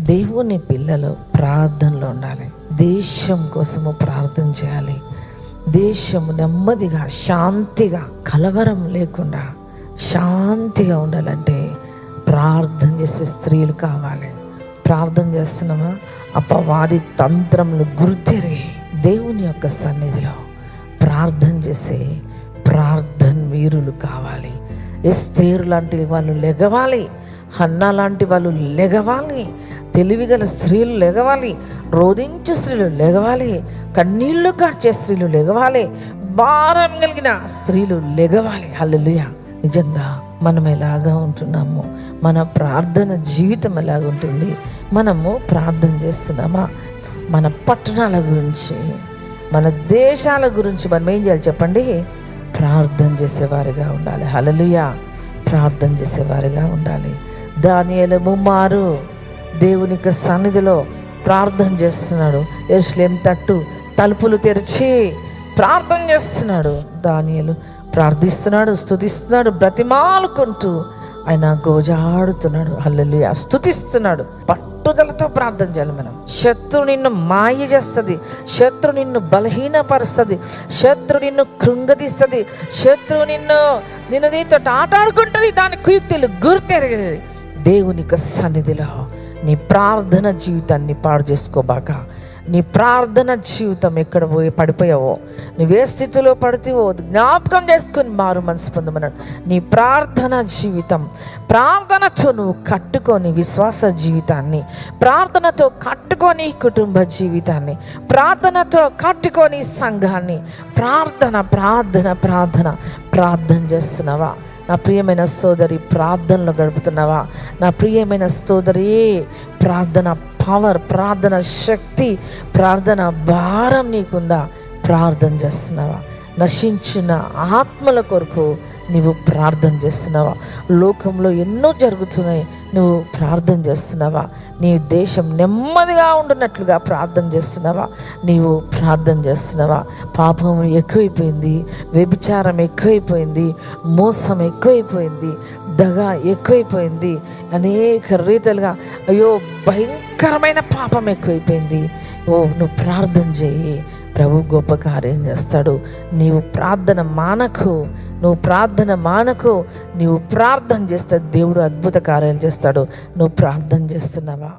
దేవుని పిల్లలు ప్రార్థనలో ఉండాలి. దేశం కోసము ప్రార్థన చేయాలి. దేశము నెమ్మదిగా శాంతిగా కలవరం లేకుండా శాంతిగా ఉండాలంటే ప్రార్థన చేసే స్త్రీలు కావాలి. ప్రార్థన చేస్తున్నామా? అపవాది తంత్రములు గుర్తిరి దేవుని యొక్క సన్నిధిలో ప్రార్థన చేసే ప్రార్థన వీరులు కావాలి. ఎస్తేరు లాంటి వాళ్ళు లెగవాలి హన్నా లాంటి వాళ్ళు లెగవాలి. తెలివిగల స్త్రీలు లెగవాలి. రోధించే స్త్రీలు లెగవాలి. కన్నీళ్ళు కార్చే స్త్రీలు లెగవాలి. భారం కలిగిన స్త్రీలు లెగవాలి. హల్లుయ నిజంగా మనం ఎలాగా ఉంటున్నాము మన ప్రార్థన జీవితం ఎలాగుంటుంది మనము ప్రార్థన చేస్తున్నామా? మన పట్టణాల గురించి మన దేశాల గురించి మనం ఏం చేయాలి చెప్పండి? ప్రార్థన చేసేవారిగా ఉండాలి. హలలుయ ప్రార్థన చేసేవారిగా ఉండాలి. దానియలు దేవుని దేవునికి సన్నిధిలో ప్రార్థన చేస్తున్నాడు. ఎరుసలేం తట్టు తలుపులు తెరిచి ప్రార్థన చేస్తున్నాడు. దానియలు ప్రార్థిస్తున్నాడు స్తుతిస్తున్నాడు బ్రతిమాలుకుంటూ ఆయన గోజాడుతున్నాడు. అల్లెలు స్థుతిస్తున్నాడు పట్టుదలతో ప్రార్థన చేయాలి మనం. శత్రు నిన్ను మాయ చేస్తుంది. శత్రు నిన్ను బలహీనపరుస్తుంది. శత్రు నిన్ను కృంగతీస్తుంది శత్రు నిన్ను నిన్ను దీంతో ఆటాడుకుంటుంది. దాని కుయుక్తులు గుర్తెరిగి దేవునికి సన్నిధిలో నీ ప్రార్థన జీవితాన్ని పాడు చేసుకోబాక. నీ ప్రార్థన జీవితం ఎక్కడ పోయి పడిపోయావో నువ్వే స్థితిలో పడితేవో జ్ఞాపకం చేసుకుని మారు మనసు పొందమన్నాడు. నీ ప్రార్థన జీవితం ప్రార్థనతో నువ్వు కట్టుకొని విశ్వాస జీవితాన్ని ప్రార్థనతో కట్టుకొని కుటుంబ జీవితాన్ని ప్రార్థనతో కట్టుకొని సంఘాన్ని ప్రార్థన ప్రార్థన ప్రార్థన ప్రార్థన చేస్తున్నావా? నా ప్రియమైన సోదరి ప్రార్థనలు గడుపుతున్నావా? నా ప్రియమైన సోదరి ప్రార్థన పవర్ ప్రార్థన శక్తి ప్రార్థన భారం నీకుందా? ప్రార్థన చేస్తున్నావా? నశించిన ఆత్మల కొరకు నువ్వు ప్రార్థన చేస్తున్నావా? లోకంలో ఎన్నో జరుగుతున్నాయి నువ్వు ప్రార్థన చేస్తున్నావా? నీ దేశం నెమ్మదిగా ఉండున్నట్లుగా ప్రార్థన చేస్తున్నావా? నీవు ప్రార్థన చేస్తున్నావా? పాపం ఎక్కువైపోయింది వ్యభిచారం ఎక్కువైపోయింది మోసం ఎక్కువైపోయింది దగ ఎక్కువైపోయింది అనేక రీతిలుగా అయ్యో భయంకరమైన పాపం ఎక్కువైపోయింది. ఓ నువ్వు ప్రార్థన చేయి. ప్రభు గొప్ప కార్యం చేస్తాడు. నీవు ప్రార్థన మానకు నువ్వు ప్రార్థన మానకు నీవు ప్రార్థన చేస్తే దేవుడు అద్భుత కార్యాలు చేస్తాడు. నువ్వు ప్రార్థన చేస్తున్నావా?